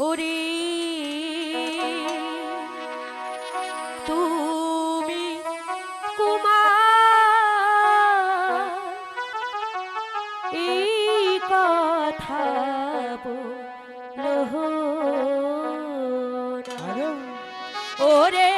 ওরে তুমি কুমার এই কথা ওরে